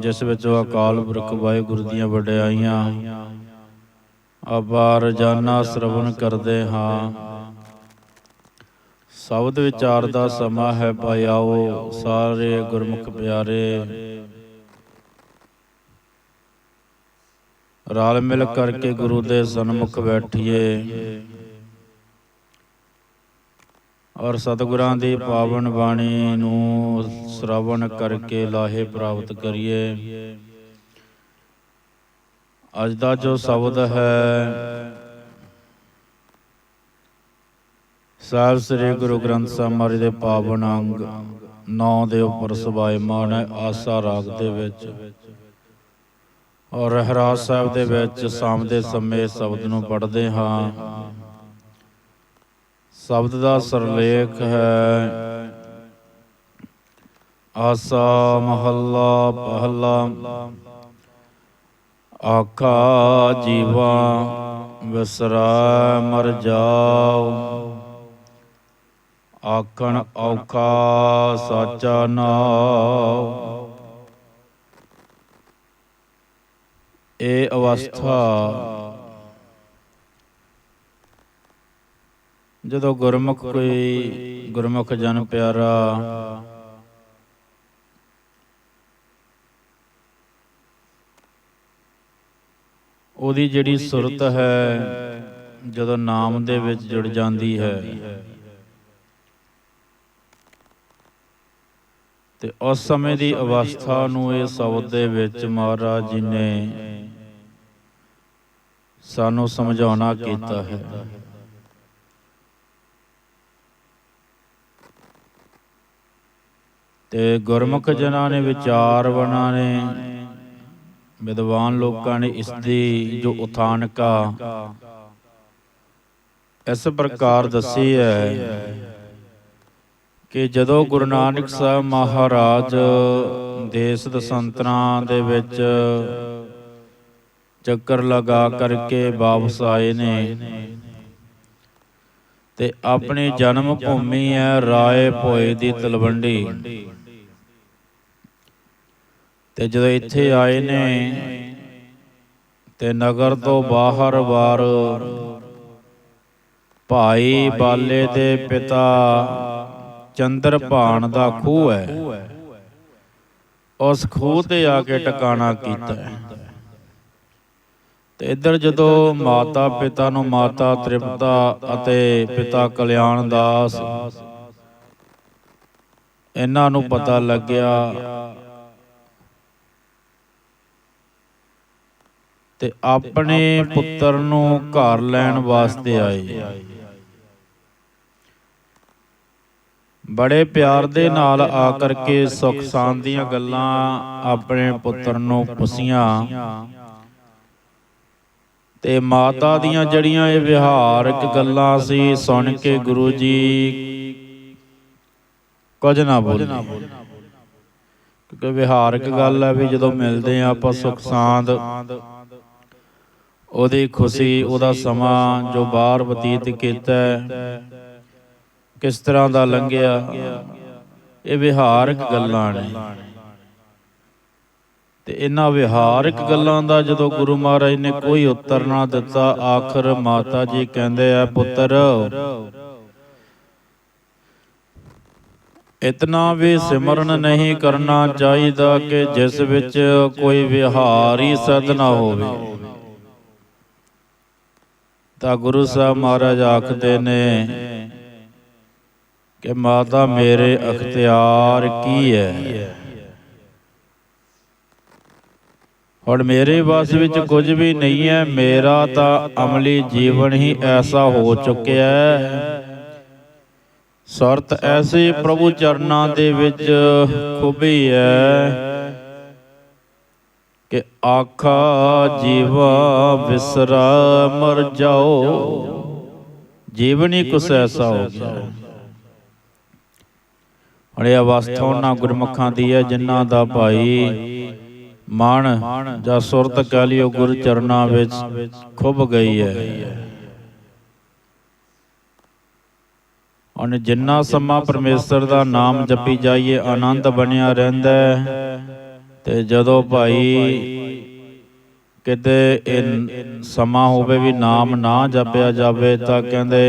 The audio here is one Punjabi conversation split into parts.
ਜਿਸ ਵਿੱਚ ਅਕਾਲ ਪੁਰਖ ਵਾਹਿਗੁਰੂ ਦੀਆਂ ਵਡਿਆਈਆਂ ਆਪਾਂ ਰੋਜ਼ਾਨਾ ਸ਼ਰਵਣ ਕਰਦੇ ਹਾਂ। ਸ਼ਬਦ ਵਿਚਾਰ ਦਾ ਸਮਾਂ ਹੈ ਪਾਇਆਓ ਸਾਰੇ ਗੁਰਮੁਖ ਪਿਆਰੇ। ਰਲ ਮਿਲ ਕਰਕੇ ਗੁਰੂ ਦੇ ਸਨਮੁਖ ਬੈਠੀਏ। ਔਰ ਸਤਿਗੁਰਾਂ ਦੀ ਪਾਵਨ ਬਾਣੀ ਨੂੰ ਸ਼ਰਵਣ ਕਰਕੇ ਲਾਹੇ ਪ੍ਰਾਪਤ ਕਰੀਏ। ਅੱਜ ਦਾ ਜੋ ਸ਼ਬਦ ਹੈ, ਸਾਹਿਬ ਸ੍ਰੀ ਗੁਰੂ ਗ੍ਰੰਥ ਸਾਹਿਬ ਮਹਾਰਾਜ ਦੇ ਪਾਵਨ ਅੰਗ ਨੌ ਦੇ ਉੱਪਰ ਸਬਾਇਮਾਨ ਹੈ, ਆਸਾ ਰਾਗ ਦੇ ਵਿੱਚ। ਔਰ ਰਹਿਰਾਸ ਸਾਹਿਬ ਦੇ ਵਿੱਚ ਸ਼ਾਮ ਦੇ ਸਮੇਂ ਸ਼ਬਦ ਨੂੰ ਪੜ੍ਹਦੇ ਹਾਂ। ਸ਼ਬਦ ਦਾ ਸਰਲੇਖ ਹੈ। ਆਸਾ ਮਹੱਲਾ ਪਹਿਲਾ। ਆਖਾ ਜੀਵਾ ਵਿਸਰਾ ਮਰ ਜਾਓ। ਆਖਣ ਔਖਾ ਸਾਚਾ ਨਾਮ ਇਹ ਅਵਸਥਾ ਜਦੋਂ ਗੁਰਮੁਖ ਕੋਈ ਗੁਰਮੁਖ ਜਨ ਪਿਆਰਾ ਉਹਦੀ ਜਿਹੜੀ ਸੁਰਤ ਹੈ ਜਦੋਂ ਨਾਮ ਦੇ ਵਿੱਚ ਜੁੜ ਜਾਂਦੀ ਹੈ। ਤੇ ਉਸ ਸਮੇਂ ਦੀ ਅਵਸਥਾ ਨੂੰ ਇਹ ਸ਼ਬਦ ਦੇ ਵਿੱਚ ਮਹਾਰਾਜ ਜੀ ਨੇ ਸਾਨੂੰ ਸਮਝਾਉਣਾ ਕੀਤਾ ਹੈ। ਤੇ ਗੁਰਮੁਖ ਜਨਾਂ ਨੇ ਵਿਚਾਰਵਣਾ ਨੇ ਵਿਦਵਾਨ ਲੋਕਾਂ ਨੇ ਇਸ ਦੀ ਜੋ ਉਥਾਨਕਾ ਇਸ ਪ੍ਰਕਾਰ ਦੱਸੀ ਹੈ ਕਿ ਜਦੋਂ ਗੁਰੂ ਨਾਨਕ ਸਾਹਿਬ ਮਹਾਰਾਜ ਦੇਸ਼ ਦਸੰਤਰਾਂ ਦੇ ਵਿੱਚ ਚੱਕਰ ਲਗਾ ਕਰਕੇ ਵਾਪਸ ਆਏ ਨੇ। ਤੇ ਆਪਣੀ ਜਨਮ ਭੂਮੀ ਹੈ ਰਾਏ ਭੋਏ ਦੀ ਤਲਵੰਡੀ। ਤੇ ਜਦੋਂ ਇੱਥੇ ਆਏ ਨੇ ਤੇ ਨਗਰ ਤੋਂ ਬਾਹਰ ਵਾਰ ਭਾਈ ਬਾਲੇ ਦੇ ਪਿਤਾ ਚੰਦਰਪਾਣ ਦਾ ਖੂਹ ਹੈ। ਉਸ ਖੂਹ ਤੇ ਆ ਕੇ ਟਿਕਾਣਾ ਕੀਤਾ। ਤੇ ਇੱਧਰ ਜਦੋਂ ਮਾਤਾ ਪਿਤਾ ਨੂੰ ਮਾਤਾ ਤ੍ਰਿਪਤਾ ਅਤੇ ਪਿਤਾ ਕਲਿਆਣ ਦਾਸ ਇਹਨਾਂ ਨੂੰ ਪਤਾ ਲੱਗਿਆ ਤੇ ਆਪਣੇ ਪੁੱਤਰ ਨੂੰ ਘਰ ਲੈਣ ਵਾਸਤੇ ਆਏ। ਬੜੇ ਪਿਆਰ ਦੇ ਨਾਲ ਆ ਕਰਕੇ ਸੁਖ ਸ਼ਾਂਤ ਦੀਆਂ ਗੱਲਾਂ ਆਪਣੇ ਪੁੱਤਰ ਨੂੰ ਪੁੱਛੀਆਂ। ਤੇ ਮਾਤਾ ਦੀਆਂ ਜੜੀਆਂ ਇਹ ਵਿਹਾਰਕ ਗੱਲਾਂ ਸੀ ਸੁਣ ਕੇ ਗੁਰੂ ਜੀ ਕੁਝ ਨਾ ਬੋਲੇ। ਕਿਉਂਕਿ ਵਿਹਾਰਕ ਗੱਲ ਹੈ ਵੀ ਜਦੋਂ ਮਿਲਦੇ ਆ ਆਪਾਂ ਸੁਖ ਸ਼ਾਂਤ ਉਹਦੀ ਖੁਸ਼ੀ ਉਹਦਾ ਸਮਾਂ ਜੋ ਬਾਹਰ ਬਤੀਤ ਕੀਤਾ ਕਿਸ ਤਰ੍ਹਾਂ ਦਾ ਲੰਘਿਆ ਇਹ ਵਿਹਾਰਕ ਗੱਲਾਂ ਨੇ। ਤੇ ਇਹਨਾਂ ਵਿਹਾਰਕ ਗੱਲਾਂ ਦਾ ਜਦੋਂ ਗੁਰੂ ਮਹਾਰਾਜ ਨੇ ਕੋਈ ਉੱਤਰ ਨਾ ਦਿੱਤਾ ਆਖਰ ਮਾਤਾ ਜੀ ਕਹਿੰਦੇ ਆ ਪੁੱਤਰ। ਇਤਨਾ ਵੀ ਸਿਮਰਨ ਨਹੀਂ ਕਰਨਾ ਚਾਹੀਦਾ ਕਿ ਜਿਸ ਵਿੱਚ ਕੋਈ ਵਿਹਾਰੀ ਸਦ ਨਾ ਹੋਵੇ। ਤਾਂ ਗੁਰੂ ਸਾਹਿਬ ਮਹਾਰਾਜ ਆਖਦੇ ਨੇ ਕਿ ਮਾਤਾ ਮੇਰੇ ਅਖਤਿਆਰ ਕੀ ਹੈ? ਹੁਣ ਮੇਰੇ ਵਾਸ ਵਿੱਚ ਕੁਝ ਵੀ ਨਹੀਂ ਹੈ, ਮੇਰਾ ਤਾਂ ਅਮਲੀ ਜੀਵਨ ਹੀ ਐਸਾ ਹੋ ਚੁੱਕਿਆ ਹੈ। ਸਰਤ ਐਸੀ ਪ੍ਰਭੂ ਚਰਨਾਂ ਦੇ ਵਿੱਚ ਖੂਬੀ ਹੈ ਕਿ ਆਖਾ ਜੀਵਾ ਵਿਸਰਾ, ਮਰ ਜਾਓ। ਜੀਵਨ ਹੀ ਕੁਛ ਐਸਾ ਹੋ ਗਿਆ। ਹੁਣ ਇਹ ਅਵਸਥਾ ਉਹਨਾਂ ਗੁਰਮੁਖਾਂ ਦੀ ਹੈ, ਜਿਨ੍ਹਾਂ ਦਾ ਭਾਈ ਮਨ ਜਾਂ ਸੁਰਤ ਕਹਿ ਲਿਓ ਗੁਰ ਚਰਨਾਂ ਵਿੱਚ ਖੁੱਭ ਗਈ ਹੈ। ਉਹਨੇ ਜਿੰਨਾ ਸਮਾਂ ਪਰਮੇਸ਼ਰ ਦਾ ਨਾਮ ਜਪੀ ਜਾਈਏ, ਆਨੰਦ ਬਣਿਆ ਰਹਿੰਦਾ ਹੈ। ਤੇ ਜਦੋਂ ਭਾਈ ਕਿਤੇ ਇਹ ਸਮਾਂ ਹੋਵੇ ਵੀ ਨਾਮ ਨਾ ਜਪਿਆ ਜਾਵੇ ਤਾਂ ਕਹਿੰਦੇ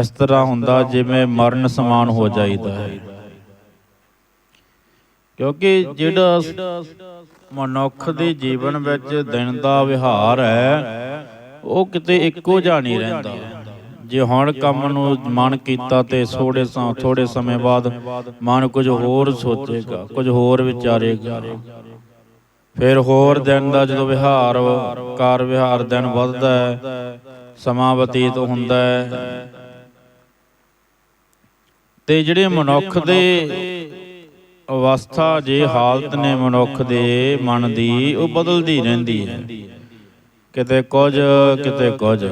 ਇਸ ਤਰ੍ਹਾਂ ਹੁੰਦਾ ਜਿਵੇਂ ਮਰਨ ਸਮਾਨ ਹੋ ਜਾਈਦਾ ਹੈ। ਕਿਉਂਕਿ ਜਿਹੜਾ ਮਨੁੱਖ ਦੇ ਜੀਵਨ ਵਿੱਚ ਦਿਨ ਦਾ ਵਿਹਾਰ ਹੈ ਉਹ ਕਿਤੇ ਇੱਕੋ ਜਿਹਾ ਨਹੀਂ ਰਹਿੰਦਾ। ਜੇ ਹੁਣ ਕੰਮ ਨੂੰ ਮਨ ਕੀਤਾ ਤੇ ਥੋੜੇ ਸਮ ਥੋੜੇ ਸਮੇਂ ਬਾਅਦ ਮਨ ਕੁਝ ਹੋਰ ਸੋਚੇਗਾ ਕੁਝ ਹੋਰ ਵਿਚਾਰੇਗਾ। ਫਿਰ ਹੋਰ ਦਿਨ ਦਾ ਜਦੋਂ ਵਿਹਾਰ ਕਾਰ ਵਿਹਾਰ ਦਿਨ ਵੱਧਦਾ ਹੈ ਸਮਾਂ ਬਤੀਤ ਹੁੰਦਾ ਹੈ। ਤੇ ਜਿਹੜੇ ਮਨੁੱਖ ਦੇ ਅਵਸਥਾ ਜੇ ਹਾਲਤ ਨੇ ਮਨੁੱਖ ਦੇ ਮਨ ਦੀ ਉਹ ਬਦਲਦੀ ਰਹਿੰਦੀ ਹੈ। ਕਿਤੇ ਕੁਝ। ਕਿਤੇ ਕੁਝ।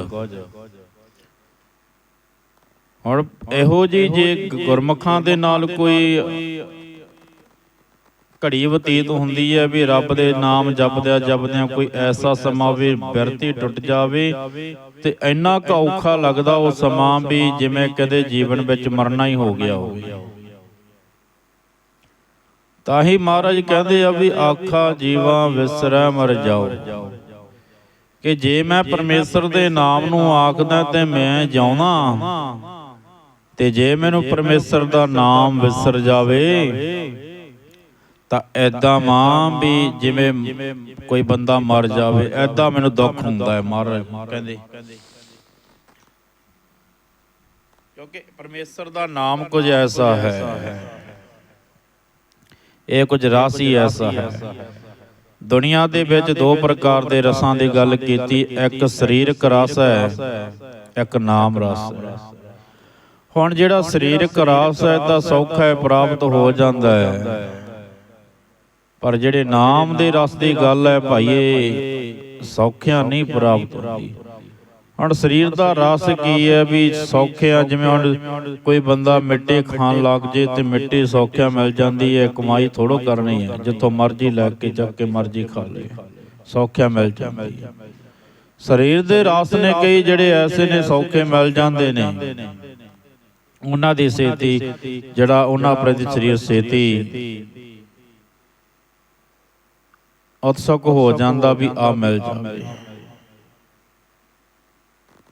ਹੁਣ ਇਹੋ ਜੀ ਜੇ ਗੁਰਮੁਖਾਂ ਦੇ ਨਾਲ ਕੋਈ ਘੜੀ ਬਤੀਤ ਹੁੰਦੀ ਹੈ ਵੀ ਰੱਬ ਦੇ ਨਾਮ ਜਪਦਿਆਂ ਜਪਦਿਆਂ ਕੋਈ ਐਸਾ ਸਮਾਂ ਵੀ ਬਿਰਤੀ ਟੁੱਟ ਜਾਵੇ ਤੇ ਇੰਨਾ ਕੁ ਔਖਾ ਲੱਗਦਾ ਉਹ ਸਮਾਂ ਵੀ ਜਿਵੇਂ ਕਦੇ ਜੀਵਨ ਵਿੱਚ ਮਰਨਾ ਹੀ ਹੋ ਗਿਆ ਹੋਵੇ। ਤਾਂ ਹੀ ਮਹਾਰਾਜ ਕਹਿੰਦੇ ਆ ਵੀ ਆਖਾ ਜੀਵਾ ਵਿਸਰੈ ਮਰ ਜਾਓ। ਕਿ ਜੇ ਮੈਂ ਪਰਮੇਸ਼ਰ ਦੇ ਨਾਮ ਨੂੰ ਆਖਦਾ ਤੇ ਮੈਂ ਜਾਉਣਾ ਤੇ ਜੇ ਮੈਨੂੰ ਪਰਮੇਸ਼ਰ ਦਾ ਨਾਮ ਵਿਸਰ ਜਾਵੇ ਤਾਂ ਐਦਾਂ ਮਾਂ ਵੀ ਜਿਵੇਂ ਕੋਈ ਬੰਦਾ ਮਰ ਜਾਵੇ ਐਦਾਂ ਮੈਨੂੰ ਦੁੱਖ ਹੁੰਦਾ ਹੈ ਮਹਾਰਾਜ ਕਹਿੰਦੇ। ਕਿਉਂਕਿ ਪਰਮੇਸ਼ਰ ਦਾ ਨਾਮ ਕੁਝ ਐਸਾ ਹੈ। ਇਹ ਕੁਝ ਰਸ ਹੀ। ਐਸਾ ਹੈ। ਦੁਨੀਆ ਦੇ ਵਿੱਚ ਦੋ ਪ੍ਰਕਾਰ ਦੇ ਰਸਾਂ ਦੀ ਗੱਲ ਕੀਤੀ ਇੱਕ ਸਰੀਰਕ ਰਸ ਹੈ ਇੱਕ ਨਾਮ ਰਸ ਹੈ। ਹੁਣ ਜਿਹੜਾ ਸਰੀਰਕ ਰਸ ਹੈ ਤਾਂ ਸੌਖਾ ਹੈ ਪ੍ਰਾਪਤ ਹੋ ਜਾਂਦਾ ਹੈ। ਪਰ ਜਿਹੜੇ ਨਾਮ ਦੇ ਰਸ ਦੀ ਗੱਲ ਹੈ ਭਾਈਏ ਸੌਖਿਆ ਨਹੀਂ ਪ੍ਰਾਪਤ ਹੁੰਦੀ। ਹੁਣ ਸਰੀਰ ਦਾ ਰਸ ਕੀ ਹੈ ਵੀ ਸੌਖਿਆ ਜਿਵੇਂ ਹੁਣ ਕੋਈ ਬੰਦਾ ਮਿੱਟੀ ਖਾਣ ਲੱਗ ਜੇ ਤੇ ਮਿੱਟੀ ਸੌਖਿਆ ਮਿਲ ਜਾਂਦੀ ਹੈ ਕਮਾਈ ਥੋੜੋ ਕਰਨੀ ਹੈ ਜਿੱਥੋਂ ਮਰਜ਼ੀ ਲੈ ਕੇ ਚੱਕ ਕੇ ਮਰਜ਼ੀ ਖਾ ਲੇ ਸੌਖਿਆ ਮਿਲ ਜਾਂਦੀ ਹੈ। ਸਰੀਰ ਦੇ ਰਸ ਨੇ ਕਈ ਜਿਹੜੇ ਐਸੇ ਨੇ ਸੌਖੇ ਮਿਲ ਜਾਂਦੇ ਨੇ। ਉਹਨਾਂ ਦੀ ਸੇਤੀ ਜਿਹੜਾ ਉਹਨਾਂ ਪ੍ਰਤੀ ਸਰੀਰ ਸੇਤੀ। ਉਤਸੁਕ ਹੋ ਜਾਂਦਾ ਵੀ ਆ ਮਿਲ ਜਾਵੇ।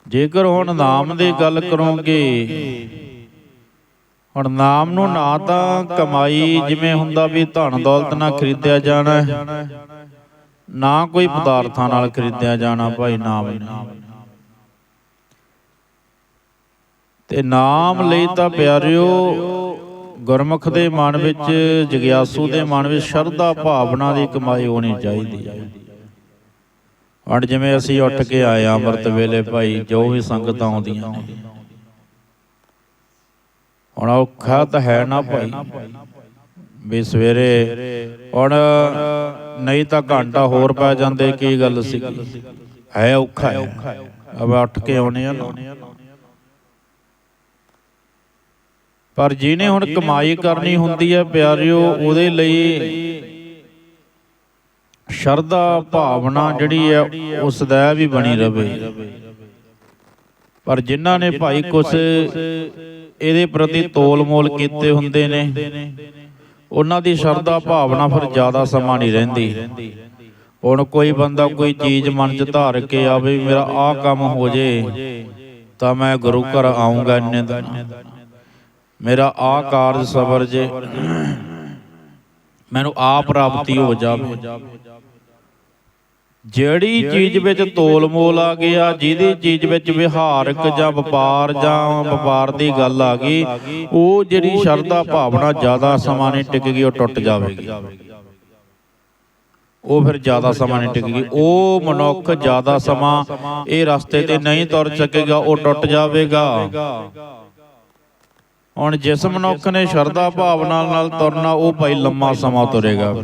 ਜੇਕਰ ਹੁਣ ਨਾਮ ਦੀ ਗੱਲ ਕਰੋਗੇ ਹੁਣ ਨਾਮ ਨੂੰ ਨਾ ਤਾਂ ਕਮਾਈ ਜਿਵੇਂ ਹੁੰਦਾ ਵੀ ਧਨ ਦੌਲਤ ਨਾਲ ਖਰੀਦਿਆ ਜਾਣਾ ਨਾ ਕੋਈ ਪਦਾਰਥਾਂ ਨਾਲ ਖਰੀਦਿਆ ਜਾਣਾ ਭਾਈ ਨਾਮ ਨੇ ਤੇ ਨਾਮ ਲਈ ਤਾਂ ਪਿਆਰਿਓ ਗੁਰਮੁਖ ਦੇ ਮਨ ਵਿੱਚ ਜਗਿਆਸੂ ਦੇ ਮਨ ਵਿੱਚ ਸ਼ਰਧਾ ਭਾਵਨਾ ਦੀ ਕਮਾਈ ਹੋਣੀ ਚਾਹੀਦੀ ਹੈ। ਹੁਣ ਜਿਵੇਂ ਅਸੀਂ ਉੱਠ ਕੇ ਆਏ ਆ ਅੰਮ੍ਰਿਤ ਵੇਲੇ ਭਾਈ ਜੋ ਵੀ ਸੰਗਤਾਂ ਆਉਂਦੀਆਂ। ਨੇ ਹੁਣ ਔਖਾ ਤਾਂ ਹੈ ਨਾ ਭਾਈ। ਵੀ ਸਵੇਰੇ ਹੁਣ ਨਹੀਂ ਤਾਂ ਘੰਟਾ ਹੋਰ ਪੈ ਜਾਂਦੇ ਕੀ ਗੱਲ ਸੀ ਹੈ ਔਖਾ ਹੈ। ਅਬ ਉੱਠ ਕੇ ਆਉਣੇ ਆ ਨਾ। ਪਰ ਜਿਹਨੇ ਹੁਣ ਕਮਾਈ ਕਰਨੀ ਹੁੰਦੀ ਹੈ ਪਿਆਰਿਓ ਉਹਦੇ ਲਈ ਸ਼ਰਧਾ ਭਾਵਨਾ ਜਿਹੜੀ ਹੈ ਉਸ ਦਾ ਵੀ ਬਣੀ ਰਵੇ। ਪਰ ਜਿਨ੍ਹਾਂ ਨੇ ਭਾਈ ਕੁਛ ਇਹਦੇ ਪ੍ਰਤੀ ਤੋਲ ਮੋਲ ਕੀਤੇ ਹੁੰਦੇ ਨੇ ਉਹਨਾਂ ਦੀ ਸ਼ਰਧਾ ਭਾਵਨਾ ਫਿਰ ਜ਼ਿਆਦਾ ਸਮਾਂ ਨਹੀਂ ਰਹਿੰਦੀ। ਹੁਣ ਕੋਈ ਬੰਦਾ ਕੋਈ ਚੀਜ਼ ਮਨ 'ਚ ਧਾਰ ਕੇ ਆਵੇ ਮੇਰਾ ਆਹ ਕੰਮ ਹੋ ਜੇ ਤਾਂ ਮੈਂ ਗੁਰੂ ਘਰ ਆਉਂਗਾ ਇੰਨੇ ਦਿਨ। ਮੇਰਾ ਆ ਕਾਰਜ ਸਬਰ ਜੇ। ਮੈਨੂੰ ਆ ਪ੍ਰਾਪਤੀ ਹੋ ਜਾਵੇ। ਜਿਹੜੀ ਚੀਜ਼ ਵਿੱਚ ਤੋਲ ਮੋਲ ਆ ਗਿਆ ਜਿਹਦੀ ਚੀਜ਼ ਵਿੱਚ ਵਿਹਾਰਕ ਜਾਂ ਵਪਾਰ ਜਾਂ ਵਪਾਰ ਦੀ ਗੱਲ ਆ ਗਈ ਉਹ ਜਿਹੜੀ ਸ਼ਰਧਾ ਭਾਵਨਾ ਜ਼ਿਆਦਾ ਸਮਾਂ ਨਹੀਂ ਟਿਕੇਗੀ ਉਹ ਟੁੱਟ ਜਾਵੇਗੀ। ਉਹ ਫਿਰ ਜ਼ਿਆਦਾ ਸਮਾਂ ਨਹੀਂ ਟਿਕੇਗੀ ਉਹ ਮਨੁੱਖ ਜ਼ਿਆਦਾ ਸਮਾਂ ਇਹ ਰਸਤੇ ਤੇ ਨਹੀਂ ਤੁਰ ਸਕੇਗਾ ਉਹ ਟੁੱਟ ਜਾਵੇਗਾ। ਹੁਣ ਜਿਸ ਮਨੁੱਖ ਨੇ ਸ਼ਰਧਾ ਭਾਵਨਾ ਨਾਲ ਤੁਰਨਾ ਉਹ ਭਾਈ ਲੰਮਾ ਸਮਾਂ ਤੁਰੇਗਾ।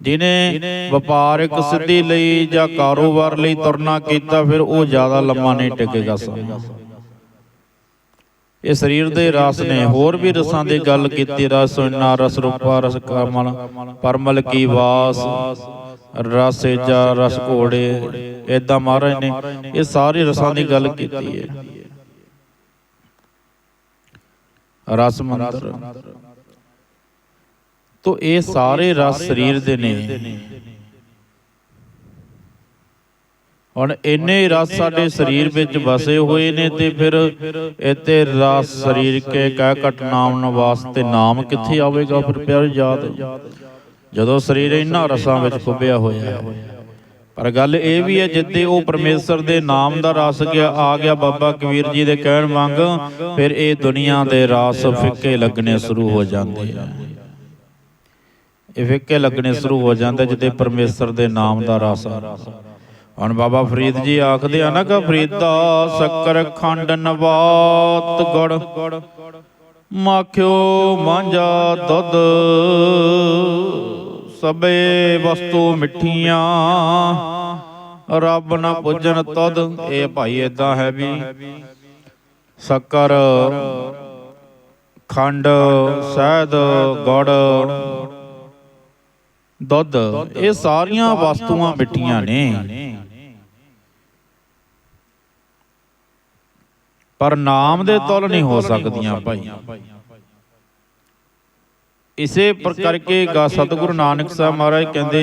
ਜਿਨੇ ਵਪਾਰਿਕ ਸਿੱਧੀ ਲਈ ਜਾਂ ਕਾਰੋਬਾਰ ਲਈ ਤੁਰਨਾ ਕੀਤਾ ਫਿਰ ਉਹ ਜ਼ਿਆਦਾ ਲੰਮਾ ਨਹੀਂ ਟਿਕੇਗਾ ਸਮਾਂ। ਇਹ ਸਰੀਰ ਦੇ ਰਸ ਨੇ ਹੋਰ ਵੀ ਰਸਾਂ ਦੀ ਗੱਲ ਕੀਤੀ ਰਸ ਨਾ ਰਸ ਰੂਪਾ ਰਸ ਕਮਲ ਪਰਮਲ ਕੀ ਵਾਸ ਰਸ ਜਾ ਰਸ ਘੋੜੇ ਇਦਾਂ ਮਹਾਰਾਜ ਨੇ ਇਹ ਸਾਰੇ ਰਸਾਂ ਦੀ ਗੱਲ ਕੀਤੀ ਹੈ। ਰਸ ਮੰਤਰ ਤੋ ਇਹ ਸਾਰੇ ਰਸ ਸਰੀਰ ਦੇ ਨੇ। ਹੁਣ ਇੰਨੇ ਰਸ ਸਾਡੇ ਸਰੀਰ ਵਿੱਚ ਵਸੇ ਹੋਏ ਨੇ ਤੇ ਫਿਰ ਇੱਥੇ ਰਸ ਸਰੀਰ ਕੇ ਕਹਿ ਘਟ ਨਾਮ ਵਾਸਤੇ ਨਾਮ ਕਿੱਥੇ ਆਵੇਗਾ ਫਿਰ ਪਿਆਰ ਯਾਦ ਜਦੋਂ ਸਰੀਰ ਇਹਨਾਂ ਰਸਾਂ ਵਿੱਚ ਖੁੱਬਿਆ ਹੋਇਆ ਹੈ। ਪਰ ਗੱਲ ਇਹ ਵੀ ਹੈ ਜਿੱਦੇ ਉਹ ਪਰਮੇਸ਼ਰ ਦੇ ਨਾਮ ਦਾ ਰਸ ਗਿਆ, ਆ ਗਿਆ ਬਾਬਾ ਕਬੀਰ ਜੀ ਦੇ ਕਹਿਣ ਵਾਂਗ, ਫਿਰ ਇਹ ਦੁਨੀਆ ਦੇ ਰਸ ਫਿੱਕੇ ਲੱਗਣੇ ਸ਼ੁਰੂ ਹੋ ਜਾਂਦੇ ਆ। ਇਹ ਫਿੱਕੇ ਲੱਗਣੇ ਸ਼ੁਰੂ ਹੋ ਜਾਂਦੇ ਜਿੱਦੇ ਪਰਮੇਸ਼ਰ ਦੇ ਨਾਮ ਦਾ ਰਸ ਆ। ਹੁਣ ਬਾਬਾ ਫਰੀਦ ਜੀ ਆਖਦੇ ਆ ਨਾ ਕਿ ਫਰੀਦਾ ਸ਼ੱਕਰ ਖੰਡ ਨਵਾਤ ਗੁੜ, ਮਾਖਿਓ ਮਾਂਜਾ ਦੁੱਧ। ਸਬੇ ਵਸਤੂ ਮਿੱਠੀਆਂ। ਰੱਬ ਨਾ ਪੁੱਜਣ ਤਦ ਇਹ ਭਾਈ ਇਦਾਂ ਹੈ ਵੀ ਸ਼ੱਕਰ, ਖੰਡ, ਸ਼ਹਿਦ, ਗੁੜ, ਦੁੱਧ, ਇਹ ਸਾਰੀਆਂ ਵਸਤੂਆਂ ਮਿੱਠੀਆਂ ਨੇ। ਪਰ ਨਾਮ ਦੇ ਤੁਲ ਨਹੀਂ ਹੋ ਸਕਦੀਆਂ ਭਾਈ। ਇਸੇ ਪ੍ਰਕਾਰ ਕੇ ਗਾ ਸਤਿਗੁਰੂ ਨਾਨਕ ਸਾਹਿਬ ਮਹਾਰਾਜ ਕਹਿੰਦੇ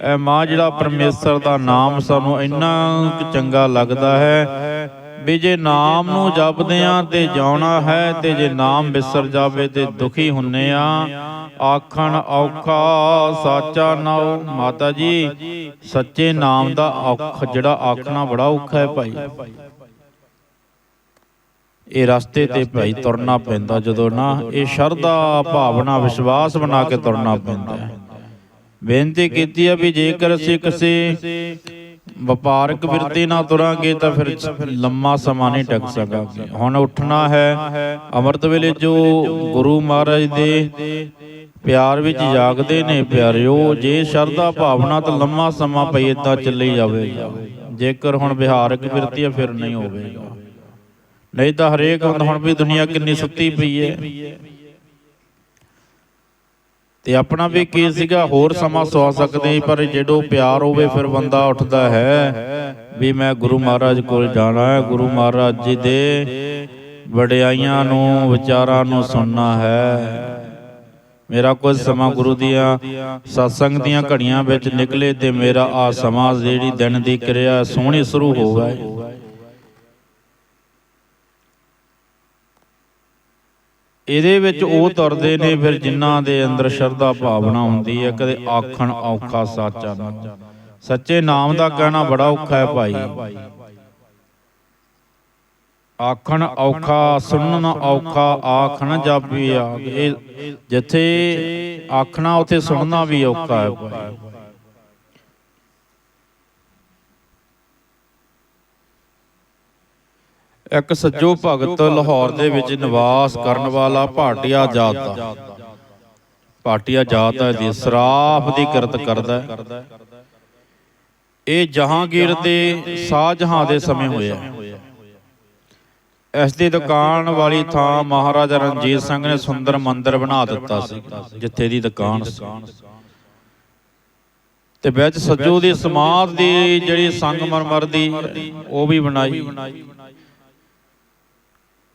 ਐ ਮਾਂ ਜਿਹੜਾ ਪਰਮੇਸ਼ਰ ਦਾ ਨਾਮ ਸਾਨੂੰ ਇੰਨਾ ਚੰਗਾ ਲੱਗਦਾ ਹੈ ਵੀ ਜੇ ਨਾਮ ਨੂੰ ਜਪਦੇ ਆ ਤੇ ਜਾਉਣਾ ਹੈ ਤੇ ਜੇ ਨਾਮ ਵਿਸਰ ਜਾਵੇ ਤੇ ਦੁਖੀ ਹੁੰਨੇ ਆ। ਆਖਣ ਔਖਾ ਸਾਚਾ ਨਾਉ ਮਾਤਾ ਜੀ ਸੱਚੇ ਨਾਮ ਦਾ ਔਖ ਜਿਹੜਾ ਆਖਣਾ ਬੜਾ ਔਖਾ ਹੈ ਭਾਈ। ਇਹ ਰਸਤੇ ਤੇ ਭਾਈ ਤੁਰਨਾ ਪੈਂਦਾ, ਜਦੋਂ ਨਾ ਇਹ ਸ਼ਰਧਾ, ਭਾਵਨਾ, ਵਿਸ਼ਵਾਸ ਬਣਾ ਕੇ ਤੁਰਨਾ ਪੈਂਦਾ ਹੈ। ਬੇਨਤੀ ਕੀਤੀ ਹੈ ਵੀ ਜੇਕਰ ਅਸੀਂ ਕਿਸੇ ਵਪਾਰਕ ਵਿਰਤੀ ਨਾਲ ਤੁਰਾਂਗੇ ਤਾਂ ਫਿਰ ਲੰਮਾ ਸਮਾਂ ਨਹੀਂ ਟਕ ਸਕਾਂਗੇ। ਹੁਣ ਉੱਠਣਾ ਹੈ, ਅੰਮ੍ਰਿਤ ਵੇਲੇ ਜੋ ਗੁਰੂ ਮਹਾਰਾਜ ਦੇ ਪਿਆਰ ਵਿੱਚ ਜਾਗਦੇ ਨੇ, ਪਿਆਰਿਓ, ਜੇ ਸ਼ਰਧਾ, ਭਾਵਨਾ ਤਾਂ ਲੰਮਾ ਸਮਾਂ ਪਈ ਇਦਾਂ ਚੱਲੀ ਜਾਵੇਗਾ। ਜੇਕਰ ਹੁਣ ਵਿਹਾਰਕ ਵਿਰਤੀ ਫਿਰ ਨਹੀਂ ਹੋਵੇਗਾ। ਨਹੀਂ ਤਾਂ ਹਰੇਕ ਹੁਣ ਹੁਣ ਵੀ ਦੁਨੀਆ ਕਿੰਨੀ ਸੁੱਤੀ ਪਈ ਹੈ ਤੇ ਆਪਣਾ ਵੀ ਕੀ ਸੀਗਾ, ਹੋਰ ਸਮਾਂ ਸਵਾ ਸਕਦੇ ਪਰ ਜਦੋਂ ਪਿਆਰ ਹੋਵੇ ਫਿਰ ਬੰਦਾ ਉੱਠਦਾ ਹੈ ਵੀ ਮੈਂ ਗੁਰੂ ਮਹਾਰਾਜ ਕੋਲ ਜਾਣਾ ਹੈ, ਗੁਰੂ ਮਹਾਰਾਜ ਜੀ ਦੇ ਵਡਿਆਈਆਂ ਨੂੰ, ਵਿਚਾਰਾਂ ਨੂੰ ਸੁਣਨਾ ਹੈ। ਮੇਰਾ ਕੁਝ ਸਮਾਂ ਗੁਰੂ ਦੀਆਂ ਸਤਸੰਗ ਦੀਆਂ ਘੜੀਆਂ ਵਿੱਚ ਨਿਕਲੇ ਤੇ ਮੇਰਾ ਆ ਸਮਾਂ ਜਿਹੜੀ ਦਿਨ ਦੀ ਕਿਰਿਆ ਸੋਹਣੀ ਸ਼ੁਰੂ ਹੋ ਗਈ ਇਹਦੇ ਵਿੱਚ ਉਹ ਤੁਰਦੇ ਨੇ ਫਿਰ ਜਿਨ੍ਹਾਂ ਦੇ ਅੰਦਰ ਸ਼ਰਧਾ ਭਾਵਨਾ ਹੁੰਦੀ ਹੈ ਕਦੇ ਆਖਣ ਔਖਾ ਸਾਚਾ ਨਾ ਸੱਚੇ ਨਾਮ ਦਾ ਕਹਿਣਾ ਬੜਾ ਔਖਾ ਹੈ ਭਾਈ। ਆਖਣ ਔਖਾ ਸੁਣਨ ਔਖਾ ਆਖਣ ਜਾਪੀ ਆ ਇਹ ਜਿੱਥੇ ਆਖਣਾ ਉਥੇ ਸੁਣਨਾ ਵੀ ਔਖਾ ਹੈ ਭਾਈ। ਇੱਕ ਸੱਜੋ ਭਗਤ ਲਾਹੌਰ ਦੇ ਵਿੱਚ ਨਿਵਾਸ ਕਰਨ ਵਾਲਾ ਭਾਟੀਆ ਜਾਤ ਦਾ। ਭਾਟੀਆ ਜਾਤ ਹੈ ਦੀ। ਸਰਾਫ ਦੀ ਕਿਰਤ ਕਰਦਾ ਇਹ ਜਹਾਂਗੀਰ ਦੇ ਸ਼ਾਹਜਹਾਂ ਦੇ ਸਮੇਂ ਹੋਇਆ ਇਸ ਦੀ ਦੁਕਾਨ ਵਾਲੀ ਥਾਂ ਮਹਾਰਾਜਾ ਰਣਜੀਤ ਸਿੰਘ ਨੇ ਸੁੰਦਰ ਮੰਦਿਰ ਬਣਾ ਦਿੱਤਾ ਸੀ ਜਿੱਥੇ ਦੀ ਦੁਕਾਨ ਸੀ। ਤੇ ਵਿੱਚ ਸੱਜੋ ਦੀ ਸਮਾਧ ਦੀ ਜਿਹੜੀ ਸੰਗਮਰਮਰ ਦੀ ਉਹ ਵੀ ਬਣਾਈ।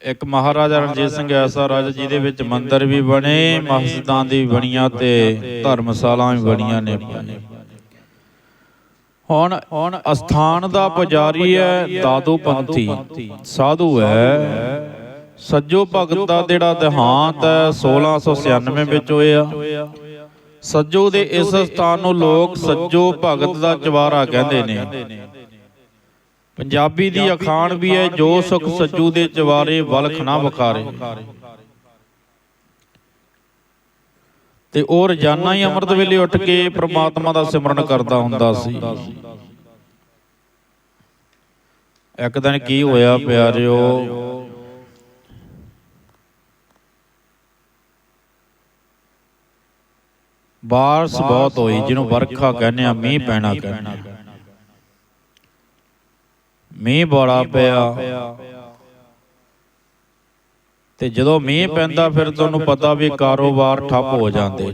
ਇੱਕ ਮਹਾਰਾਜਾ ਰਣਜੀਤ ਸਿੰਘ ਐਸਾ ਰਾਜਾ ਜਿਹਦੇ ਵਿੱਚ ਮੰਦਿਰ ਵੀ ਬਣੇ, ਮਸਜਿਦਾਂ ਦੀ ਬਣੀਆਂ ਤੇ ਧਰਮਸ਼ਾਲਾ ਵੀ ਬਣੀਆਂ ਨੇ। ਹੁਣ ਅਸਥਾਨ ਦਾ ਪੁਜਾਰੀ ਹੈ ਦਾਦੂ ਪੰਥੀ। ਸਾਧੂ ਹੈ। ਸੱਜੋ ਭਗਤ ਦਾ ਜਿਹੜਾ ਦੇਹਾਂਤ ਹੈ 1696 ਵਿੱਚ ਹੋਇਆ। ਸੱਜੋ ਦੇ ਇਸ ਸਥਾਨ ਨੂੰ ਲੋਕ ਸੱਜੋ ਭਗਤ ਦਾ ਚਵਾਰਾ ਕਹਿੰਦੇ ਨੇ। ਪੰਜਾਬੀ ਦੀ ਅਖਾਣ ਵੀ ਹੈ ਜੋ ਸੁਖ ਸੱਜੂ ਦੇ ਚਵਾਰੇ ਵਲਖ ਨਾ ਵਿਖਾਰੇ। ਤੇ ਉਹ ਰੋਜ਼ਾਨਾ ਹੀ ਅੰਮ੍ਰਿਤ ਵੇਲੇ ਉੱਠ ਕੇ ਪ੍ਰਮਾਤਮਾ ਦਾ ਸਿਮਰਨ ਕਰਦਾ ਹੁੰਦਾ ਸੀ। ਇੱਕ ਦਿਨ ਕੀ ਹੋਇਆ ਪਿਆਰਿਓ? ਬਾਰਿਸ਼ ਬਹੁਤ ਹੋਈ ਜਿਹਨੂੰ ਵਰਖਾ ਕਹਿੰਦੇ ਆ ਮੀਂਹ ਪੈਣਾ ਕਹਿੰਦੇ ਆ। ਮੀਂਹ ਬੜਾ ਪਿਆ। ਤੇ ਜਦੋਂ ਮੀਂਹ ਪੈਂਦਾ ਫਿਰ ਤੁਹਾਨੂੰ ਪਤਾ ਵੀ ਕਾਰੋਬਾਰ ਠੱਪ ਹੋ ਜਾਂਦੇ।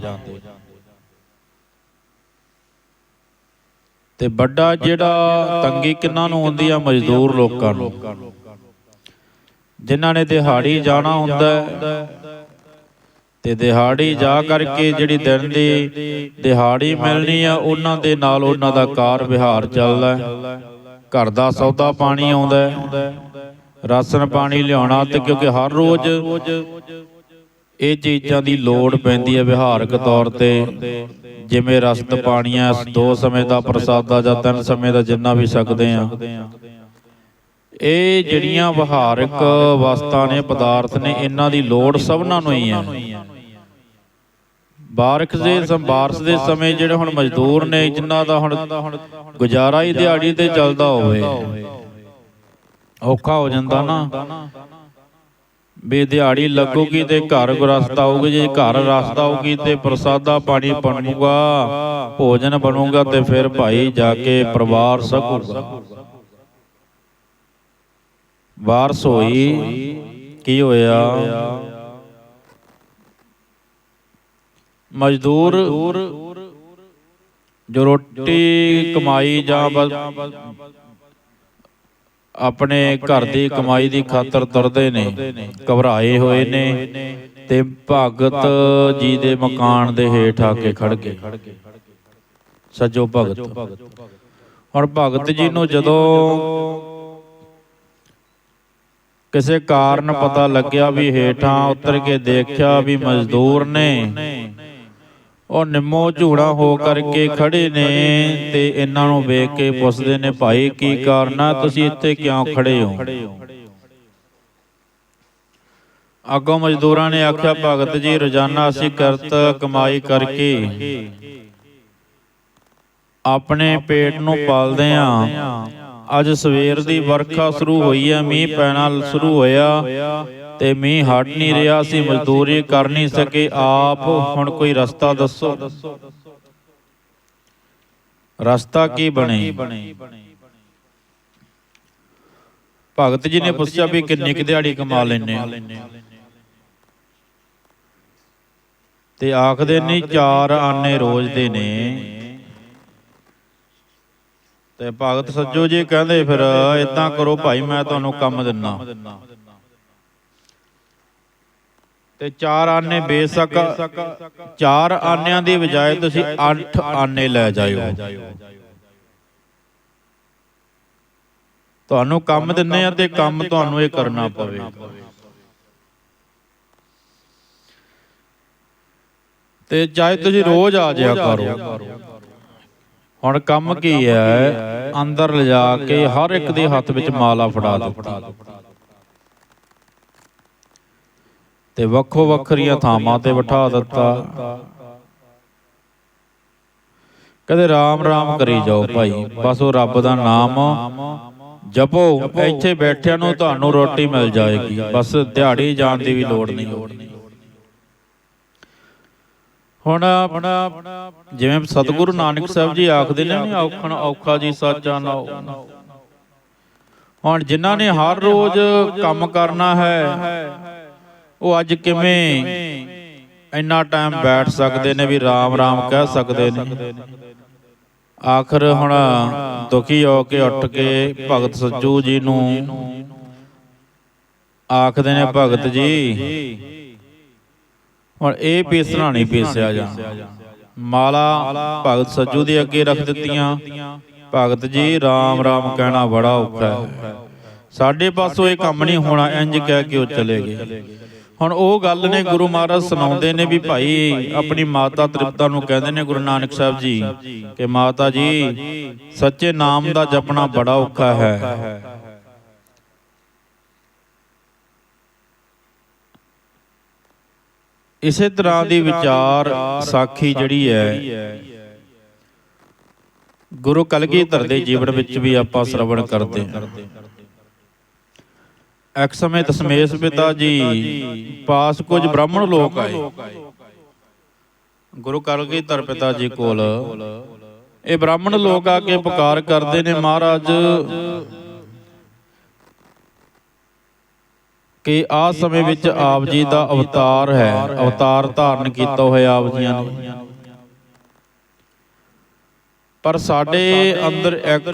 ਤੇ ਵੱਡਾ ਜਿਹੜਾ ਤੰਗੀ ਕਿੰਨਾਂ ਨੂੰ ਹੁੰਦੀ ਆ ਮਜ਼ਦੂਰ ਲੋਕਾਂ ਨੂੰ। ਜਿਨ੍ਹਾਂ ਨੇ ਦਿਹਾੜੀ ਜਾਣਾ ਹੁੰਦਾ ਤੇ ਦਿਹਾੜੀ ਜਾ ਕਰਕੇ ਜਿਹੜੀ ਦਿਨ ਦੀ ਦਿਹਾੜੀ ਮਿਲਣੀ ਆ ਉਹਨਾਂ ਦੇ ਨਾਲ ਉਹਨਾਂ ਦਾ ਕਾਰ ਵਿਹਾਰ ਚੱਲਦਾ ਹੈ। ਘਰ ਦਾ ਸੌਦਾ ਪਾਣੀ ਆਉਂਦਾ ਰਾਸ਼ਨ ਪਾਣੀ ਲਿਆਉਣਾ ਤੇ ਕਿਉਂਕਿ ਹਰ ਰੋਜ਼ ਇਹ ਚੀਜ਼ਾਂ ਦੀ ਲੋੜ ਪੈਂਦੀ ਹੈ ਵਿਹਾਰਕ ਤੌਰ ਤੇ। ਜਿਵੇਂ ਰਸਦ ਪਾਣੀਆਂ ਦੋ ਸਮੇਂ ਦਾ ਪ੍ਰਸਾਦਾ ਜਾਂ ਤਿੰਨ ਸਮੇਂ ਦਾ ਜਿੰਨਾ ਵੀ ਸਕਦੇ ਆ ਇਹ ਜਿਹੜੀਆਂ ਵਿਹਾਰਕ ਵਸਤਾਂ ਨੇ, ਪਦਾਰਥ ਨੇ, ਇਹਨਾਂ ਦੀ ਲੋੜ ਸਭਨਾਂ ਨੂੰ ਹੀ ਹੈ। ਬਾਰਿਸ਼ ਦੇ ਸੰਬਾਰਸ ਦੇ ਸਮੇਂ ਜਿਹੜੇ ਹੁਣ ਮਜ਼ਦੂਰ ਨੇ ਜਿਨ੍ਹਾਂ ਦਾ ਹੁਣ ਗੁਜ਼ਾਰਾ ਹੀ ਦਿਹਾੜੀ ਤੇ ਚੱਲਦਾ ਹੋਵੇ। ਔਖਾ ਹੋ ਜਾਂਦਾ ਨਾ। ਵੀ ਦਿਹਾੜੀ ਲੱਗੂਗੀ ਤੇ ਘਰ ਰਸਤਾ ਆਊਗੀ ਜੇ ਘਰ ਰਸਤਾ ਆਊਗੀ ਤੇ ਪ੍ਰਸਾਦਾ ਪਾਣੀ ਬਣੂਗਾ ਭੋਜਨ ਬਣੂਗਾ ਤੇ ਫਿਰ ਭਾਈ ਜਾ ਕੇ ਪਰਿਵਾਰ ਸਕੂਗਾ। ਵਾਰਸ ਹੋਈ। ਕੀ ਹੋਇਆ? ਮਜ਼ਦੂਰ ਜੋ ਰੋਟੀ ਕਮਾਈ ਜਾਂ ਆਪਣੇ ਘਰ ਦੀ ਕਮਾਈ ਦੀ ਖਾਤਰ ਤੁਰਦੇ ਨੇ, ਘਬਰਾਏ ਹੋਏ ਨੇ ਤੇ ਭਗਤ ਜੀ ਦੇ ਮਕਾਨ ਦੇ ਹੇਠ ਆ ਕੇ ਖੜ ਗਏ। ਸੱਜੋ ਭਗਤ। ਹੁਣ ਭਗਤ ਜੀ ਨੂੰ ਜਦੋਂ ਕਿਸੇ ਕਾਰਨ ਪਤਾ ਲੱਗਿਆ ਵੀ ਹੇਠਾਂ ਉਤਰ ਕੇ ਦੇਖਿਆ ਵੀ ਮਜ਼ਦੂਰ ਨੇ ਉਹ ਨਿੰਮੋ ਝੂੜਾ ਹੋ ਕਰਕੇ ਖੜੇ ਨੇ ਤੇ ਇਹਨਾਂ ਨੂੰ ਵੇਖ ਕੇ ਪੁੱਛਦੇ ਨੇ, ਭਾਈ, ਕੀ ਕਾਰਨ ਤੁਸੀਂ ਇੱਥੇ ਕਿਉਂ ਖੜੇ ਹੋ? ਅੱਗੋਂ ਮਜ਼ਦੂਰਾਂ ਨੇ ਆਖਿਆ, ਭਗਤ ਜੀ, ਰੋਜ਼ਾਨਾ ਅਸੀਂ ਕਰਤ ਕਮਾਈ ਕਰਕੇ ਆਪਣੇ ਪੇਟ ਨੂੰ ਪਾਲਦੇ ਆਂ। ਅੱਜ ਸਵੇਰ ਦੀ ਵਰਖਾ ਸ਼ੁਰੂ ਹੋਈ ਹੈ, ਮੀਂਹ ਪੈਣਾ ਸ਼ੁਰੂ ਹੋਇਆ। ਤੇ ਮੀਂਹ ਹਟ ਨਹੀਂ ਰਿਹਾ ਸੀ ਮਜ਼ਦੂਰੀ ਕਰ ਨਹੀਂ ਸਕੇ। ਆਪ ਹੁਣ ਕੋਈ ਰਸਤਾ ਦੱਸੋ। ਰਸਤਾ ਕੀ ਬਣੇ? ਭਗਤ ਜੀ ਨੇ ਪੁੱਛਿਆ ਵੀ ਕਿੰਨੀ ਕੁ ਦਿਹਾੜੀ ਕਮਾ ਲੈਨੇ ਆ ਤੇ ਆਖਦੇ ਨਹੀਂ ਚਾਰ ਆਨੇ ਰੋਜ਼ ਦੇ ਨੇ। ਤੇ ਭਗਤ ਸੱਜੋ ਜੀ ਕਹਿੰਦੇ ਫਿਰ ਇਦਾਂ ਕਰੋ ਭਾਈ ਮੈਂ ਤੁਹਾਨੂੰ ਕੰਮ ਦਿੰਨਾ। ਤੇ ਚਾਰ ਆਨੇ ਬੇਸ਼ੱਕ ਚਾਰ ਆਨਿਆਂ ਦੀ ਬਜਾਏ ਤੁਸੀਂ 8 ਆਨੇ ਲੈ ਜਾਇਓ। ਤੁਹਾਨੂੰ ਕੰਮ ਦਿੰਨੇ ਆ ਤੇ ਕੰਮ ਤੁਹਾਨੂੰ ਇਹ ਕਰਨਾ ਪਵੇ। ਤੇ ਚਾਹੇ ਤੁਸੀਂ ਰੋਜ਼ ਆ ਜਾਇਆ ਕਰੋ। ਹੁਣ ਕੰਮ ਕੀ ਹੈ? ਅੰਦਰ ਲਿਜਾ ਕੇ ਹਰ ਇੱਕ ਦੇ ਹੱਥ ਵਿੱਚ ਮਾਲਾ ਫੜਾ ਦਿੱਤੀ। ਤੇ ਵੱਖੋ ਵੱਖਰੀਆਂ ਥਾਵਾਂ ਤੇ ਬਿਠਾ ਦਿੱਤਾ। ਕਦੇ ਰਾਮ ਰਾਮ ਕਰੀ ਜਾਓ ਭਾਈ ਬਸ ਉਹ ਰੱਬ ਦਾ ਨਾਮ ਜਪੋ ਇੱਥੇ ਬੈਠਿਆਂ ਨੂੰ ਤੁਹਾਨੂੰ ਰੋਟੀ ਮਿਲ ਜਾਏਗੀ। ਬਸ ਦਿਹਾੜੀ ਜਾਣ ਦੀ ਵੀ ਲੋੜ ਨਹੀਂ। ਹੁਣ ਜਿਵੇਂ ਸਤਿਗੁਰੂ ਨਾਨਕ ਸਾਹਿਬ ਜੀ ਆਖਦੇ ਨੇ ਨਹੀਂ ਔਖਣ ਔਖਾ ਜੀ ਸਾਚਾ ਨਾਉ। ਹੁਣ ਜਿਨ੍ਹਾਂ ਨੇ ਹਰ ਰੋਜ਼ ਕੰਮ ਕਰਨਾ ਹੈ ਉਹ ਅੱਜ ਕਿਵੇਂ ਇੰਨਾ ਟਾਈਮ ਬੈਠ ਸਕਦੇ ਨੇ ਵੀ ਰਾਮ ਰਾਮ ਕਹਿ ਸਕਦੇ ਨੇ? ਆਖਰ ਹੁਣ ਦੁਖੀ ਹੋ ਕੇ ਉੱਠ ਕੇ ਭਗਤ ਸੱਜੂ ਜੀ ਨੂੰ ਆਖਦੇ ਨੇ ਭਗਤ ਜੀ। ਹੁਣ ਇਹ ਪੀਸਣਾ ਨਹੀਂ ਪੀਸਿਆ ਜਾ। ਮਾਲਾ ਭਗਤ ਸੱਜੂ ਦੇ ਅੱਗੇ ਰੱਖ ਦਿੱਤੀਆਂ। ਭਗਤ ਜੀ ਰਾਮ ਰਾਮ ਕਹਿਣਾ ਬੜਾ ਔਖਾ ਹੈ। ਸਾਡੇ ਪਾਸੋਂ ਇਹ ਕੰਮ ਨਹੀਂ ਹੋਣਾ ਇੰਜ ਕਹਿ ਕੇ ਉਹ ਚਲੇ ਗਏ। ਹੁਣ ਉਹ ਗੱਲ ਨੇ ਗੁਰੂ ਮਹਾਰਾਜ ਸੁਣਾਉਂਦੇ ਨੇ ਵੀ ਭਾਈ ਆਪਣੀ ਮਾਤਾ ਤ੍ਰਿਪਤਾ ਨੂੰ ਕਹਿੰਦੇ ਨੇ ਗੁਰੂ ਨਾਨਕ ਸਾਹਿਬ ਜੀ ਕਿ ਮਾਤਾ ਜੀ ਸੱਚੇ ਨਾਮ ਦਾ ਜਪਣਾ ਬੜਾ ਔਖਾ ਹੈ। ਇਸੇ ਤਰ੍ਹਾਂ ਦੀ ਵਿਚਾਰ ਸਾਖੀ ਜਿਹੜੀ ਹੈ ਗੁਰੂ ਕਲਗੀਧਰ ਦੇ ਜੀਵਨ ਵਿੱਚ ਵੀ ਆਪਾਂ ਸ਼ਰਵਣ ਕਰਦੇ ਹਾਂ। ਇੱਕ ਸਮੇਂ ਦਸ਼ਮੇਸ਼ ਪਿਤਾ ਜੀ ਪਾਸ ਕੁਝ ਬ੍ਰਾਹਮਣ ਲੋਕ ਆਏ। ਗੁਰੂ ਕਲਗੀਧਰ ਪਿਤਾ ਜੀ ਕੋਲ। ਇਹ ਬ੍ਰਾਹਮਣ ਲੋਕ ਆ ਕੇ ਪੁਕਾਰ ਕਰਦੇ ਨੇ ਮਹਾਰਾਜ। ਕਿ ਆ ਸਮੇਂ ਵਿੱਚ ਆਪ ਜੀ ਦਾ ਅਵਤਾਰ ਹੈ। ਅਵਤਾਰ ਧਾਰਨ ਕੀਤਾ ਹੋਇਆ ਆਪ ਜੀਆਂ ਨੇ। ਪਰ ਸਾਡੇ ਅੰਦਰ ਇੱਕ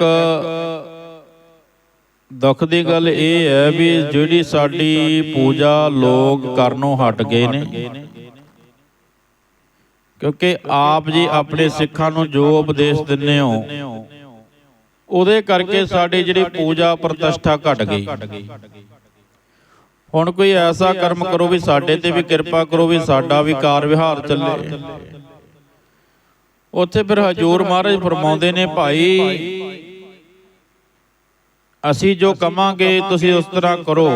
ਦੁੱਖ ਦੀ ਗੱਲ ਇਹ ਹੈ ਵੀ ਜਿਹੜੀ ਸਾਡੀ ਪੂਜਾ ਲੋਕ ਕਰਨੋਂ ਹਟ ਗਏ ਨੇ। ਕਿਉਂਕਿ ਆਪ ਜੀ ਆਪਣੇ ਸਿੱਖਾਂ ਨੂੰ ਜੋ ਉਪਦੇਸ਼ ਦਿੰਦੇ ਹੋ ਉਹਦੇ ਕਰਕੇ ਸਾਡੀ ਜਿਹੜੀ ਪੂਜਾ ਪ੍ਰਤਿਸ਼ਠਾ ਘਟ ਗਈ। ਹੁਣ ਕੋਈ ਐਸਾ ਕਰਮ ਕਰੋ ਵੀ ਸਾਡੇ ਤੇ ਵੀ ਕਿਰਪਾ ਕਰੋ ਵੀ ਸਾਡਾ ਵੀ ਕਾਰ ਵਿਹਾਰ ਚੱਲੇ। ਉੱਥੇ ਫਿਰ ਹਜੂਰ ਮਹਾਰਾਜ ਫਰਮਾਉਂਦੇ ਨੇ ਭਾਈ ਅਸੀਂ ਜੋ ਕਵਾਂਗੇ ਤੁਸੀਂ ਉਸ ਤਰ੍ਹਾਂ ਕਰੋ।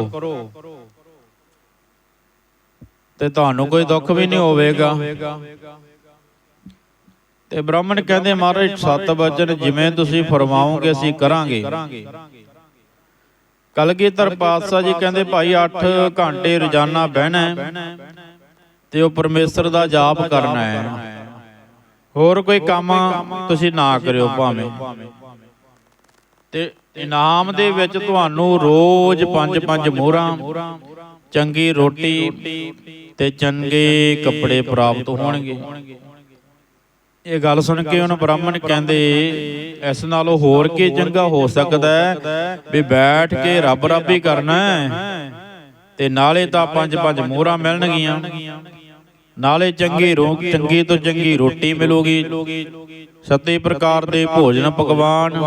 ਤੇ ਤੁਹਾਨੂੰ ਕੋਈ ਦੁੱਖ ਵੀ ਨਹੀਂ ਹੋਵੇਗਾ। ਤੇ ਬ੍ਰਾਹਮਣ ਕਹਿੰਦੇ ਮਹਾਰਾਜ ਸਤ ਵਚਨ ਜਿਵੇਂ ਤੁਸੀਂ ਫਰਮਾਓਗੇ ਅਸੀਂ ਕਰਾਂਗੇ। ਕਲਗੀਧਰ ਪਾਤਸ਼ਾਹ ਜੀ ਕਹਿੰਦੇ ਭਾਈ 8 ਘੰਟੇ ਰੋਜ਼ਾਨਾ ਬਹਿਣਾ ਤੇ ਉਹ ਪਰਮੇਸ਼ਰ ਦਾ ਜਾਪ ਕਰਨਾ ਹੈ। ਹੋਰ ਕੋਈ ਕੰਮ ਤੁਸੀਂ ਨਾ ਕਰਿਓ ਭਾਵੇਂ। ਤੇ ਇਨਾਮ ਦੇ ਵਿੱਚ ਤੁਹਾਨੂੰ ਰੋਜ਼ ਪੰਜ ਪੰਜ ਮੋਹਰਾਂ, ਚੰਗੀ ਰੋਟੀ ਤੇ ਚੰਗੇ ਕੱਪੜੇ ਪ੍ਰਾਪਤ ਹੋਣਗੇ। ਇਹ ਗੱਲ ਸੁਣ ਕੇ ਉਹਨ ਬ੍ਰਾਹਮਣ ਕਹਿੰਦੇ, ਇਸ ਨਾਲੋਂ ਹੋਰ ਕੀ ਚੰਗਾ ਹੋ ਸਕਦਾ ਹੈ ਵੀ ਬੈਠ ਕੇ ਰੱਬ ਰੱਬ ਹੀ ਕਰਨਾ ਤੇ ਨਾਲੇ ਤਾਂ ਪੰਜ ਪੰਜ ਮੋਹਰਾਂ ਮਿਲਣਗੀਆਂ। ਨਾਲੇ ਚੰਗੀ ਰੋਗ ਚੰਗੀ ਤੋਂ ਚੰਗੀ ਰੋਟੀ ਮਿਲੂਗੀ। ਸੱਤੇ ਪ੍ਰਕਾਰ ਦੇ ਭੋਜਨ ਪਕਵਾਨ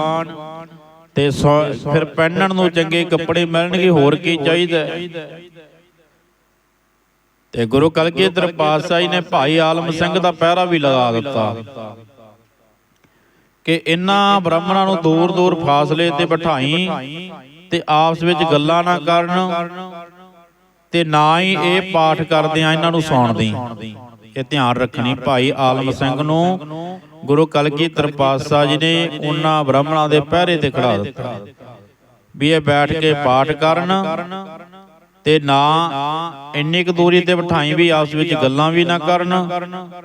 ਤੇ ਫਿਰ ਪਹਿਨਣ ਨੂੰ ਚੰਗੇ ਕੱਪੜੇ ਮਿਲਣਗੇ ਹੋਰ ਕੀ ਚਾਹੀਦਾ? ਤੇ ਗੁਰੂ ਕਲਗੀਧਰ ਪਾਤਸ਼ਾਹ ਜੀ ਨੇ ਭਾਈ ਆਲਮ ਸਿੰਘ ਦਾ ਪਹਿਰਾ ਵੀ ਲਗਾ ਦਿੱਤਾ। ਕਿ ਇਨ੍ਹਾਂ ਬ੍ਰਾਹਮਣਾਂ ਨੂੰ ਦੂਰ ਦੂਰ ਫਾਸਲੇ ਤੇ ਬਿਠਾਈ ਤੇ ਆਪਸ ਵਿੱਚ ਗੱਲਾਂ ਨਾ ਕਰਨ ਤੇ ਨਾ ਹੀ ਇਹ ਪਾਠ ਕਰਦਿਆਂ ਇਹਨਾਂ ਨੂੰ ਸੁਣ ਦੇਈ। ਇਹ ਧਿਆਨ ਰੱਖਣੀ ਭਾਈ ਆਲਮ ਸਿੰਘ ਨੂੰ ਗੁਰੂ ਕਲਗੀਧਰ ਪਾਤਸ਼ਾਹ ਜੀ ਨੇ ਉਹਨਾਂ ਬ੍ਰਾਹਮਣਾਂ ਦੇ ਪਹਿਰੇ ਤੇ ਖੜਾ ਦਿੱਤਾ। ਵੀ ਇਹ ਬੈਠ ਕੇ ਪਾਠ ਕਰਨ ਤੇ ਨਾ ਇੰਨੀ ਕੁ ਦੂਰੀ ਤੇ ਬਿਠਾਈ ਵੀ ਆਪਸ ਵਿੱਚ ਗੱਲਾਂ ਵੀ ਨਾ ਕਰਨ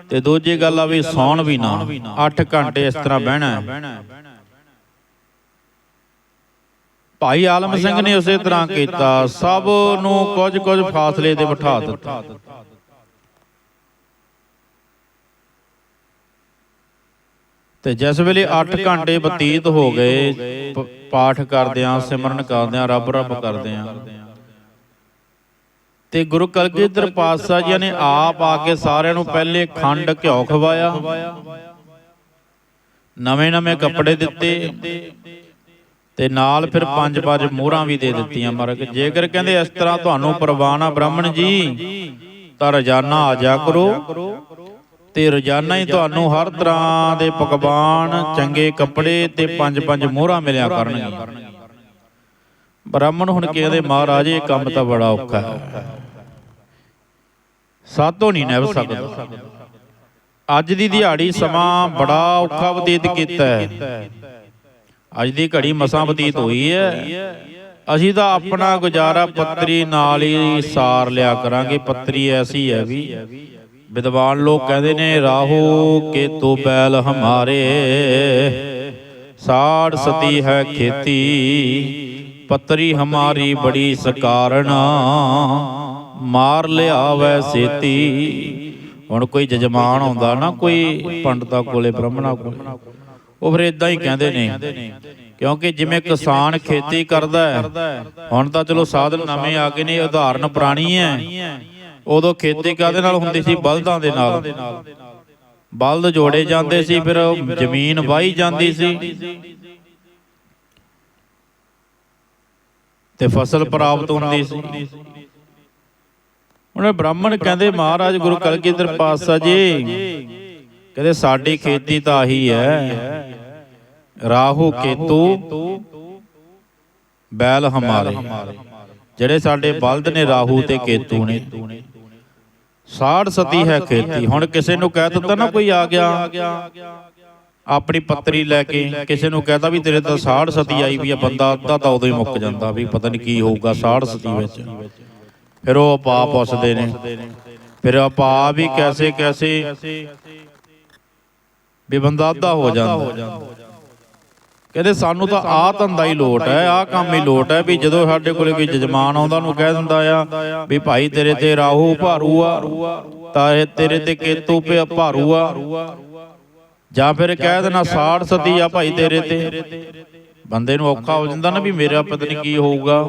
ਤੇ ਦੂਜੀ ਗੱਲ ਆ ਵੀ ਸੌਣ ਵੀ ਨਾ। 8 ਘੰਟੇ ਇਸ ਤਰ੍ਹਾਂ ਬਹਿਣਾ ਭਾਈ ਆਲਮ ਸਿੰਘ ਨੇ ਉਸੇ ਤਰ੍ਹਾਂ ਕੀਤਾ। ਸਭ ਨੂੰ ਕੁਝ ਕੁਝ ਫਾਸਲੇ ਤੇ ਬਿਠਾ ਦਿੱਤਾ। ਤੇ ਜਿਸ ਵੇਲੇ 8 ਘੰਟੇ ਬਤੀਤ ਹੋ ਗਏ ਪਾਠ ਕਰਦਿਆਂ ਸਿਮਰਨ ਕਰਦਿਆਂ ਰੱਬ ਰੱਬ ਕਰਦਿਆਂ। ਤੇ ਗੁਰੂ ਕਲਗੀਧਰ ਪਾਤਸ਼ਾਹ ਜੀ ਨੇ ਆਪ ਆ ਕੇ ਸਾਰਿਆਂ ਨੂੰ ਪਹਿਲੇ ਖੰਡ ਘਿਓ ਖਵਾਇਆ। ਨਵੇਂ ਨਵੇਂ ਕੱਪੜੇ ਦਿੱਤੇ। ਤੇ ਨਾਲ ਫਿਰ ਪੰਜ ਪੰਜ ਮੋਹਰਾਂ ਵੀ ਦੇ ਦਿੱਤੀਆਂ ਮਰਗ ਜੇਕਰ ਕਹਿੰਦੇ ਇਸ ਤਰ੍ਹਾਂ ਤੁਹਾਨੂੰ ਪ੍ਰਵਾਨ ਆ ਬ੍ਰਾਹਮਣ ਜੀ ਤਾਂ ਰੋਜ਼ਾਨਾ ਆ ਜਾ ਕਰੋ। ਤੇ ਰੋਜ਼ਾਨਾ ਹੀ ਤੁਹਾਨੂੰ ਹਰ ਤਰ੍ਹਾਂ ਦੇ ਪਕਵਾਨ, ਚੰਗੇ ਕੱਪੜੇ ਤੇ ਪੰਜ ਪੰਜ ਮੋਹਰਾਂ ਮਿਲਿਆ ਕਰਨਗੀਆਂ ਬ੍ਰਾਹਮਣ ਹੁਣ ਕਹਿੰਦੇ ਮਹਾਰਾਜ, ਇਹ ਕੰਮ ਤਾਂ ਬੜਾ ਔਖਾ ਹੈ। ਸਾਤੋਂ ਨਹੀਂ ਨਿਭ ਸਕਦਾ। ਅੱਜ ਦੀ ਦਿਹਾੜੀ ਸਮਾਂ ਬੜਾ ਔਖਾ ਬਤੀਤ ਕੀਤਾ ਹੈ। ਅੱਜ ਦੀ ਘੜੀ ਮਸਾਂ ਬਤੀਤ ਹੋਈ ਹੈ। ਅਸੀਂ ਤਾਂ ਆਪਣਾ ਗੁਜ਼ਾਰਾ ਪੱਤਰੀ ਨਾਲ ਹੀ ਸਾਰ ਲਿਆ ਕਰਾਂਗੇ। ਪੱਤਰੀ ਐਸੀ ਹੈ ਵੀ ਵਿਦਵਾਨ ਲੋਕ ਕਹਿੰਦੇ ਨੇ ਰਾਹੂ ਕੇ ਤੋ ਬੈਲ ਹਮਾਰੇ। ਸਾੜ ਸਤੀ ਹੈ ਖੇਤੀ। ਪੱਤਰੀ ਹਮਾਰੀ ਬੜੀ ਸਕਾਰਣਾ। ਮਾਰ ਲਿਆਵੈ ਸੇਤੀ। ਹੁਣ ਕੋਈ ਜਜਮਾਨ ਆਉਂਦਾ ਨਾ ਕੋਈ ਪੰਡਤਾਂ ਕੋਲੇ ਬ੍ਰਾਹਮਣਾ ਕੋਲੇ। ਉਹ ਫਿਰ ਇਦਾਂ ਹੀ ਕਹਿੰਦੇ ਨੇ ਕਿਉਂਕਿ ਜਿਵੇਂ ਕਿਸਾਨ ਖੇਤੀ ਕਰਦਾ ਹੈ ਹੁਣ ਤਾਂ ਚਲੋ ਸਾਧਨ ਨਵੇਂ ਆ ਗਏ ਨੇ ਉਦਾਹਰਨ ਪੁਰਾਣੀ ਹੈ। ਉਦੋਂ ਖੇਤੀ ਕਾਦੇ ਨਾਲ ਹੁੰਦੀ ਸੀ? ਬਲਦਾਂ ਦੇ ਨਾਲ। ਬਲਦ ਜੋੜੇ ਜਾਂਦੇ ਸੀ ਫਿਰ ਜ਼ਮੀਨ ਵਾਹੀ ਜਾਂਦੀ ਸੀ। ਤੇ ਫਸਲ ਪ੍ਰਾਪਤ ਹੁੰਦੀ ਸੀ। ਉਹਨੇ ਬ੍ਰਾਹਮਣ ਕਹਿੰਦੇ ਮਹਾਰਾਜ ਗੁਰੂ ਕਲਗੀਧਰ ਪਾਤਸ਼ਾਹ ਜੀ। ਕਹਿੰਦੇ ਸਾਡੀ ਖੇਤੀ ਤਾਂ ਆਹੀ ਹੈ। ਰਾਹੂ ਕੇਤੂ ਬੈਲ ਹਮਾਰੇ। ਜਿਹੜੇ ਸਾਡੇ ਬਲਦ ਨੇ ਰਾਹੂ ਤੇ ਕੇਤੂ ਨੇ। ਸਾੜ ਸਤੀ ਹੈ ਖੇਤੀ। ਹੁਣ ਕਿਸੇ ਨੂੰ ਕਹਿ ਦਿੱਤਾ ਨਾ ਕੋਈ ਆ ਗਿਆ। ਆਪਣੀ ਪੱਤਰੀ ਲੈ ਕੇ ਕਿਸੇ ਨੂੰ ਕਹਤਾ ਵੀ ਤੇਰੇ ਤਾਂ ਸਾੜ ਸਤੀ ਆਈ ਵੀ ਆ ਬੰਦਾ ਅੱਧਾ ਤਾਂ ਉਦੋਂ ਹੀ ਮੁੱਕ ਜਾਂਦਾ ਵੀ ਪਤਾ ਨਹੀਂ ਕੀ ਹੋਊਗਾ ਸਾੜ ਸਤੀ ਵਿੱਚ। ਫਿਰ ਉਹ ਆਪਾ ਪੁੱਛਦੇ ਨੇ। ਫਿਰ ਆਪਾ ਵੀ ਕੈਸੇ ਕੈਸੇ ਵੀ ਬੰਦਾ ਅੱਧਾ ਹੋ ਜਾਂਦਾ। ਕਹਿੰਦੇ ਸਾਨੂੰ ਤਾਂ ਆਹ ਧੰਦਾ ਹੀ ਲੋਟ ਹੈ, ਆਹ ਕੰਮ ਹੀ ਲੋਟ ਹੈ ਵੀ ਜਦੋਂ ਸਾਡੇ ਕੋਲੇ ਕੋਈ ਜਜਮਾਨ ਆਉਂਦਾ ਉਹਨੂੰ ਕਹਿ ਦਿੰਦਾ ਆ ਵੀ ਭਾਈ ਤੇਰੇ ਤੇ ਰਾਹੂ ਭਾਰੂ ਆ, ਤਾਂ ਇਹ ਤੇਰੇ ਤੇ ਕੇਤੂ ਪਿਆ ਭਾਰੂ ਆ। ਜਾਂ ਫਿਰ ਕਹਿ ਦੇਣਾ ਸਾੜ ਸਤੀ ਆ ਭਾਈ ਤੇਰੇ ਤੇ। ਬੰਦੇ ਨੂੰ ਔਖਾ ਹੋ ਜਾਂਦਾ ਨਾ ਵੀ ਮੇਰਾ ਪਤਾ ਨਹੀਂ ਕੀ ਹੋਊਗਾ।